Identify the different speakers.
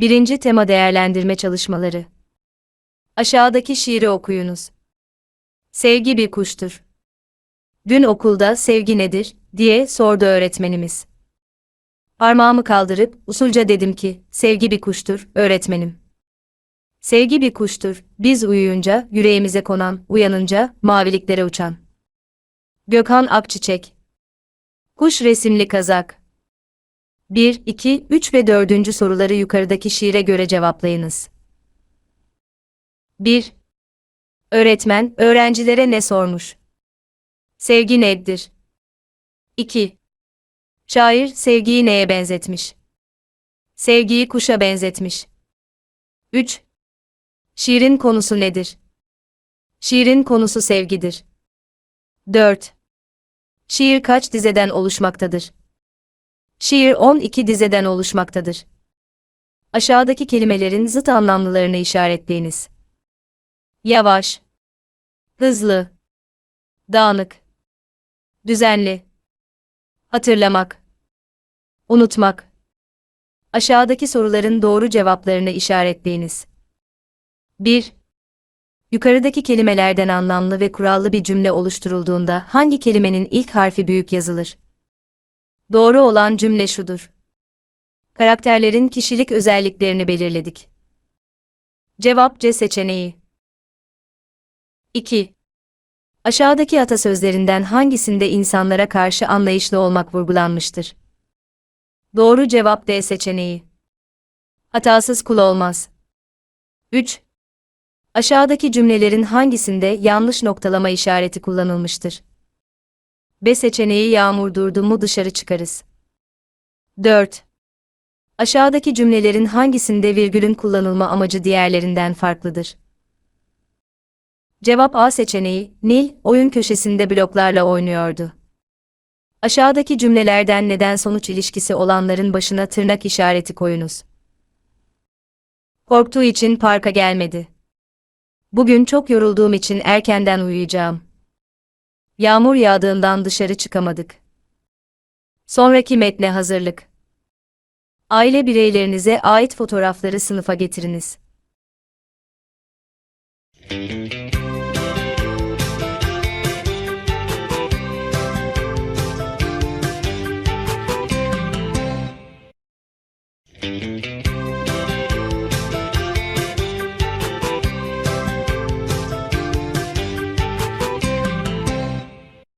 Speaker 1: Birinci tema değerlendirme çalışmaları. Aşağıdaki şiiri okuyunuz. Sevgi bir kuştur. Dün okulda sevgi nedir diye sordu öğretmenimiz. Parmağımı kaldırıp usulca dedim ki, sevgi bir kuştur, öğretmenim. Sevgi bir kuştur, biz uyuyunca yüreğimize konan, uyanınca maviliklere uçan. Gökhan Akçiçek Kuş resimli kazak 1, 2, 3 ve 4. soruları yukarıdaki şiire göre cevaplayınız. 1. Öğretmen, öğrencilere ne sormuş? Sevgi nedir? 2. Şair, sevgiyi neye benzetmiş? Sevgiyi kuşa benzetmiş. 3. Şiirin konusu nedir? Şiirin konusu sevgidir. 4. Şiir kaç dizeden oluşmaktadır? Şiir 12 dizeden oluşmaktadır. Aşağıdaki kelimelerin zıt anlamlılarını işaretleyiniz. Yavaş, hızlı, dağınık, düzenli, hatırlamak, unutmak. Aşağıdaki soruların doğru cevaplarını işaretleyiniz. 1. Yukarıdaki kelimelerden anlamlı ve kurallı bir cümle oluşturulduğunda hangi kelimenin ilk harfi büyük yazılır? Doğru olan cümle şudur. Karakterlerin kişilik özelliklerini belirledik. Cevap C seçeneği. 2. Aşağıdaki atasözlerinden hangisinde insanlara karşı anlayışlı olmak vurgulanmıştır? Doğru cevap D seçeneği. Hatasız kul olmaz. 3. Aşağıdaki cümlelerin hangisinde yanlış noktalama işareti kullanılmıştır? B seçeneği yağmur durdu mu dışarı çıkarız. 4. Aşağıdaki cümlelerin hangisinde virgülün kullanılma amacı diğerlerinden farklıdır? Cevap A seçeneği, Nil, oyun köşesinde bloklarla oynuyordu. Aşağıdaki cümlelerden neden sonuç ilişkisi olanların başına tırnak işareti koyunuz. Korktuğu için parka gelmedi. Bugün çok yorulduğum için erkenden uyuyacağım. Yağmur yağdığından dışarı çıkamadık. Sonraki metne hazırlık. Aile bireylerinize ait fotoğrafları sınıfa getiriniz.